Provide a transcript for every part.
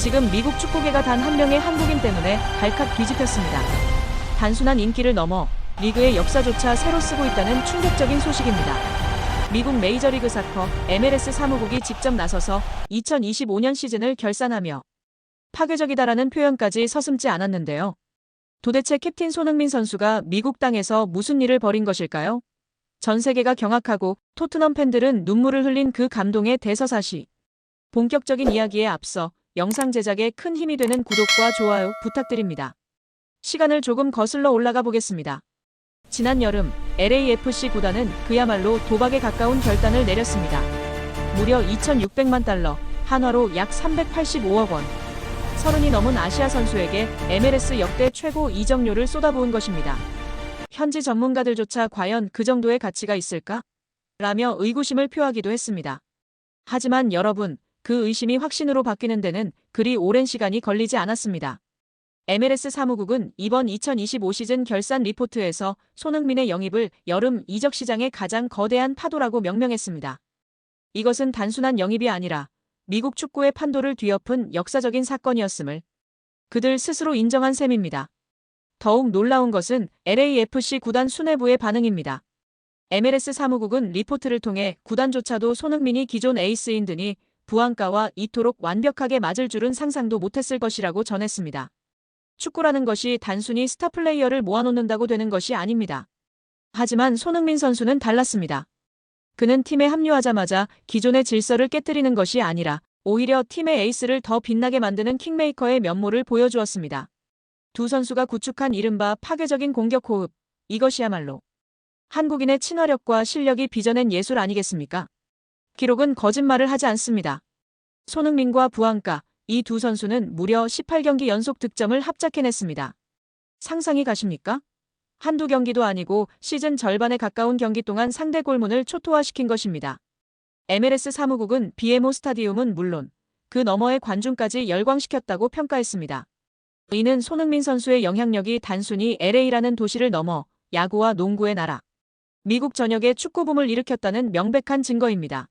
지금 미국 축구계가 단 한 명의 한국인 때문에 발칵 뒤집혔습니다. 단순한 인기를 넘어 리그의 역사조차 새로 쓰고 있다는 충격적인 소식입니다. 미국 메이저리그 사커 MLS 사무국이 직접 나서서 2025년 시즌을 결산하며 파괴적이다라는 표현까지 서슴지 않았는데요. 도대체 캡틴 손흥민 선수가 미국 땅에서 무슨 일을 벌인 것일까요? 전 세계가 경악하고 토트넘 팬들은 눈물을 흘린 그 감동의 대서사시. 본격적인 이야기에 앞서 영상 제작에 큰 힘이 되는 구독과 좋아요 부탁드립니다. 시간을 조금 거슬러 올라가 보겠습니다. 지난 여름 LAFC 구단은 그야말로 도박에 가까운 결단을 내렸습니다. 무려 2,600만 달러, 한화로 약 385억 원. 서른이 넘은 아시아 선수에게 MLS 역대 최고 이적료를 쏟아부은 것입니다. 현지 전문가들조차 과연 그 정도의 가치가 있을까? 라며 의구심을 표하기도 했습니다. 하지만 여러분, 그 의심이 확신으로 바뀌는 데는 그리 오랜 시간이 걸리지 않았습니다. MLS 사무국은 이번 2025 시즌 결산 리포트에서 손흥민의 영입을 여름 이적 시장의 가장 거대한 파도라고 명명했습니다. 이것은 단순한 영입이 아니라 미국 축구의 판도를 뒤엎은 역사적인 사건이었음을 그들 스스로 인정한 셈입니다. 더욱 놀라운 것은 LAFC 구단 수뇌부의 반응입니다. MLS 사무국은 리포트를 통해 구단조차도 손흥민이 기존 에이스인 드니 부안가와 이토록 완벽하게 맞을 줄은 상상도 못했을 것이라고 전했습니다. 축구라는 것이 단순히 스타 플레이어를 모아놓는다고 되는 것이 아닙니다. 하지만 손흥민 선수는 달랐습니다. 그는 팀에 합류하자마자 기존의 질서를 깨뜨리는 것이 아니라 오히려 팀의 에이스를 더 빛나게 만드는 킹메이커의 면모를 보여주었습니다. 두 선수가 구축한 이른바 파괴적인 공격 호흡, 이것이야말로 한국인의 친화력과 실력이 빚어낸 예술 아니겠습니까? 기록은 거짓말을 하지 않습니다. 손흥민과 부안가, 이 두 선수는 무려 18경기 연속 득점을 합작해냈습니다. 상상이 가십니까? 한두 경기도 아니고 시즌 절반에 가까운 경기 동안 상대 골문을 초토화시킨 것입니다. MLS 사무국은 비에모 스타디움은 물론 그 너머의 관중까지 열광시켰다고 평가했습니다. 이는 손흥민 선수의 영향력이 단순히 LA라는 도시를 넘어 야구와 농구의 나라, 미국 전역에 축구붐을 일으켰다는 명백한 증거입니다.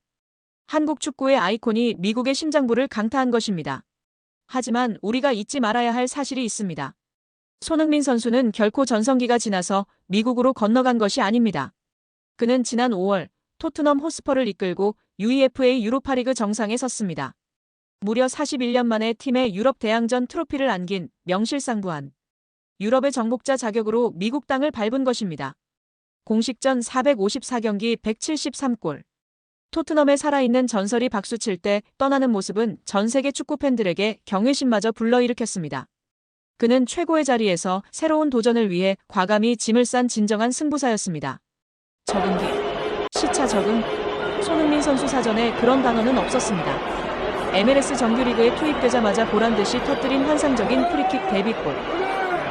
한국 축구의 아이콘이 미국의 심장부를 강타한 것입니다. 하지만 우리가 잊지 말아야 할 사실이 있습니다. 손흥민 선수는 결코 전성기가 지나서 미국으로 건너간 것이 아닙니다. 그는 지난 5월 토트넘 호스퍼를 이끌고 UEFA 유로파리그 정상에 섰습니다. 무려 41년 만에 팀의 유럽 대항전 트로피를 안긴 명실상부한 유럽의 정복자 자격으로 미국 땅을 밟은 것입니다. 공식전 454경기 173골. 토트넘에 살아있는 전설이 박수칠 때 떠나는 모습은 전 세계 축구 팬들에게 경외심마저 불러일으켰습니다. 그는 최고의 자리에서 새로운 도전을 위해 과감히 짐을 싼 진정한 승부사였습니다. 적응기, 시차 적응, 손흥민 선수 사전에 그런 단어는 없었습니다. MLS 정규리그에 투입되자마자 보란듯이 터뜨린 환상적인 프리킥 데뷔골.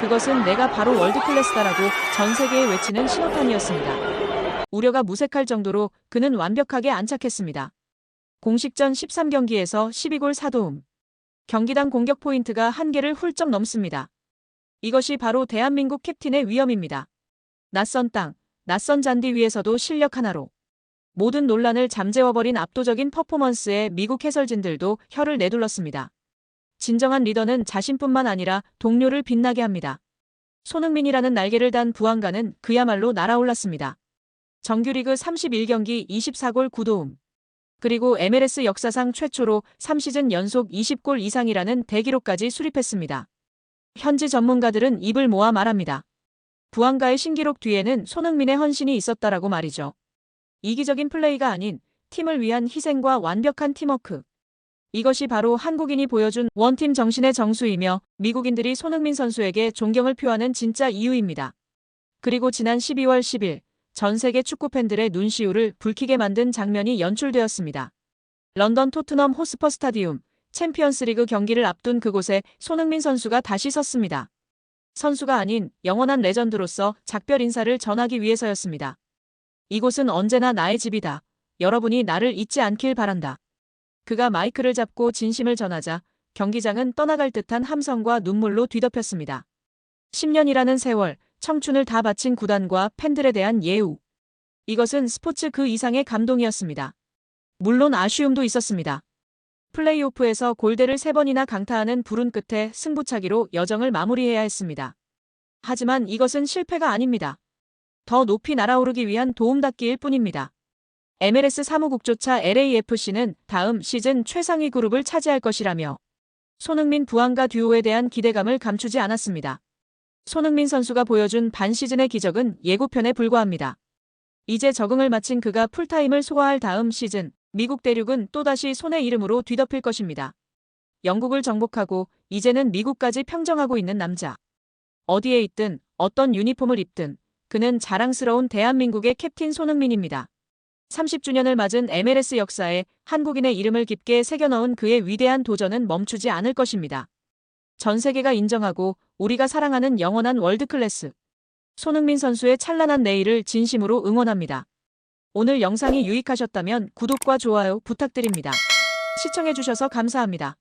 그것은 내가 바로 월드클래스다라고 전 세계에 외치는 신호탄이었습니다. 우려가 무색할 정도로 그는 완벽하게 안착했습니다. 공식전 13경기에서 12골 4도움. 경기당 공격 포인트가 한개를 훌쩍 넘습니다. 이것이 바로 대한민국 캡틴의 위험입니다. 낯선 땅, 낯선 잔디 위에서도 실력 하나로 모든 논란을 잠재워버린 압도적인 퍼포먼스에 미국 해설진들도 혀를 내둘렀습니다. 진정한 리더는 자신뿐만 아니라 동료를 빛나게 합니다. 손흥민이라는 날개를 단 부안가는 그야말로 날아올랐습니다. 정규리그 31경기 24골 9도움. 그리고 MLS 역사상 최초로 3시즌 연속 20골 이상이라는 대기록까지 수립했습니다. 현지 전문가들은 입을 모아 말합니다. 부안가의 신기록 뒤에는 손흥민의 헌신이 있었다라고 말이죠. 이기적인 플레이가 아닌 팀을 위한 희생과 완벽한 팀워크. 이것이 바로 한국인이 보여준 원팀 정신의 정수이며 미국인들이 손흥민 선수에게 존경을 표하는 진짜 이유입니다. 그리고 지난 12월 10일 전 세계 축구 팬들의 눈시울을 붉히게 만든 장면이 연출되었습니다. 런던 토트넘 호스퍼 스타디움 챔피언스리그 경기를 앞둔 그곳에 손흥민 선수가 다시 섰습니다. 선수가 아닌 영원한 레전드로서 작별 인사를 전하기 위해서였습니다. 이곳은 언제나 나의 집이다. 여러분이 나를 잊지 않길 바란다. 그가 마이크를 잡고 진심을 전하자 경기장은 떠나갈 듯한 함성과 눈물로 뒤덮였습니다. 10년이라는 세월, 청춘을 다 바친 구단과 팬들에 대한 예우. 이것은 스포츠 그 이상의 감동이었습니다. 물론 아쉬움도 있었습니다. 플레이오프에서 골대를 3번이나 강타하는 불운 끝에 승부차기로 여정을 마무리해야 했습니다. 하지만 이것은 실패가 아닙니다. 더 높이 날아오르기 위한 도움닫기일 뿐입니다. MLS 사무국조차 LAFC는 다음 시즌 최상위 그룹을 차지할 것이라며 손흥민 부안과 듀오에 대한 기대감을 감추지 않았습니다. 손흥민 선수가 보여준 반 시즌의 기적은 예고편에 불과합니다. 이제 적응을 마친 그가 풀타임을 소화할 다음 시즌 미국 대륙은 또다시 손의 이름으로 뒤덮일 것입니다. 영국을 정복하고 이제는 미국까지 평정하고 있는 남자. 어디에 있든 어떤 유니폼을 입든 그는 자랑스러운 대한민국의 캡틴 손흥민입니다. 30주년을 맞은 MLS 역사에 한국인의 이름을 깊게 새겨넣은 그의 위대한 도전은 멈추지 않을 것입니다. 전 세계가 인정하고 우리가 사랑하는 영원한 월드클래스. 손흥민 선수의 찬란한 내일을 진심으로 응원합니다. 오늘 영상이 유익하셨다면 구독과 좋아요 부탁드립니다. 시청해주셔서 감사합니다.